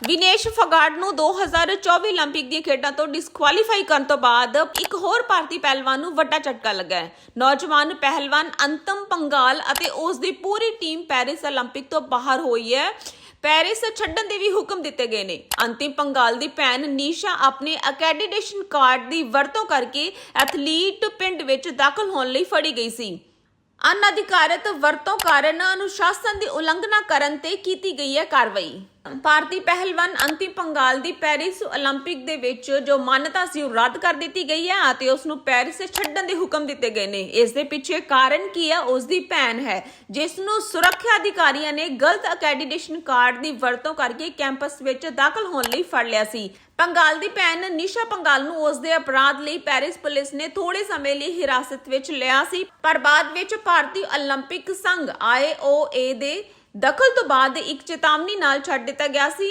ਵਿਨੇਸ਼ ਫਗਾੜ ਨੂੰ 2024 올림픽 ਦੀਆਂ ਖੇਡਾਂ ਤੋਂ ਡਿਸਕੁਆਲੀਫਾਈ ਕਰਨ ਤੋਂ ਬਾਅਦ ਇੱਕ ਹੋਰ ਭਾਰਤੀ ਪਹਿਲਵਾਨ ਨੂੰ ਵੱਡਾ ਝਟਕਾ ਲੱਗਾ ਹੈ ਨੌਜਵਾਨ ਪਹਿਲਵਾਨ ਅੰਤਮ ਪੰਗਾਲ ਅਤੇ ਉਸ ਦੀ ਪੂਰੀ ਟੀਮ ਪੈਰਿਸ 올림픽 ਤੋਂ ਬਾਹਰ ਹੋਈ ਹੈ ਪੈਰਿਸ ਛੱਡਣ ਦੇ ਵੀ ਹੁਕਮ ਦਿੱਤੇ ਗਏ ਨੇ ਅੰਤਿਮ ਪੰਗਾਲ ਦੀ ਭੈਣ ਨੀਸ਼ਾ ਆਪਣੇ ਅਕੈਡੀਟੇਸ਼ਨ ਕਾਰਡ ਦੀ ਵਰਤੋਂ ਕਰਕੇ ਐਥਲੀਟ ਪਿੰਡ ਵਿੱਚ ਦਾਖਲ ਹੋਣ ਲਈ ਫੜੀ ਗਈ ਸੀ ਅਨਅਧਿਕਾਰਤ ਵਰਤੋਂ ਕਾਰਨ ਅਨੁਸ਼ਾਸਨ ਦੀ ਉਲੰਘਣਾ ਕਰਨ ਤੇ ਕੀਤੀ ਗਈ ਹੈ ਕਾਰਵਾਈ ਭਾਰਤੀ ਪਹਿਲਵਾਨ ਅੰਤਿਮ ਪੰਗਾਲ ਦੀ ਪੈਰਿਸ 올림픽 ਦੇ ਵਿੱਚ ਜੋ ਮਾਨਤਾ ਸੀ ਉਹ ਰੱਦ ਕਰ ਦਿੱਤੀ ਗਈ ਹੈ ਅਤੇ ਉਸ ਨੂੰ ਪੈਰਿਸ ਛੱਡਣ ਦੇ ਹੁਕਮ ਦਿੱਤੇ ਗਏ ਨੇ ਇਸ ਦੇ ਪਿੱਛੇ ਕਾਰਨ ਕੀ ਹੈ ਉਸ ਦੀ ਭੈਣ ਹੈ ਜਿਸ ਨੂੰ ਸੁਰੱਖਿਆ ਅਧਿਕਾਰੀਆਂ ਨੇ ਗਲਤ ਅਕੈਡੀਟੇਸ਼ਨ ਕਾਰਡ ਦੀ ਵਰਤੋਂ ਕਰਕੇ ਕੈਂਪਸ ਵਿੱਚ ਦਾਖਲ ਹੋਣ ਲਈ ਫੜ ਲਿਆ ਸੀ ਪੰਗਾਲ ਦੀ ਭੈਣ ਨਿਸ਼ਾ ਪੰਗਾਲ ਨੂੰ ਉਸ ਦੇ ਅਪਰਾਧ ਲਈ ਪੈਰਿਸ ਪੁਲਿਸ ਨੇ ਥੋੜੇ ਸਮੇਂ ਲਈ ਹਿਰਾਸਤ ਵਿੱਚ ਲਿਆ ਸੀ ਪਰ ਬਾਅਦ ਵਿੱਚ ਭਾਰਤੀ 올림픽 ਸੰਘ IOA ਦੇ ਦਖਲ ਤੋਂ ਬਾਅਦ ਇੱਕ ਚੇਤਾਵਨੀ ਨਾਲ ਛੱਡ ਦਿੱਤਾ ਗਿਆ ਸੀ।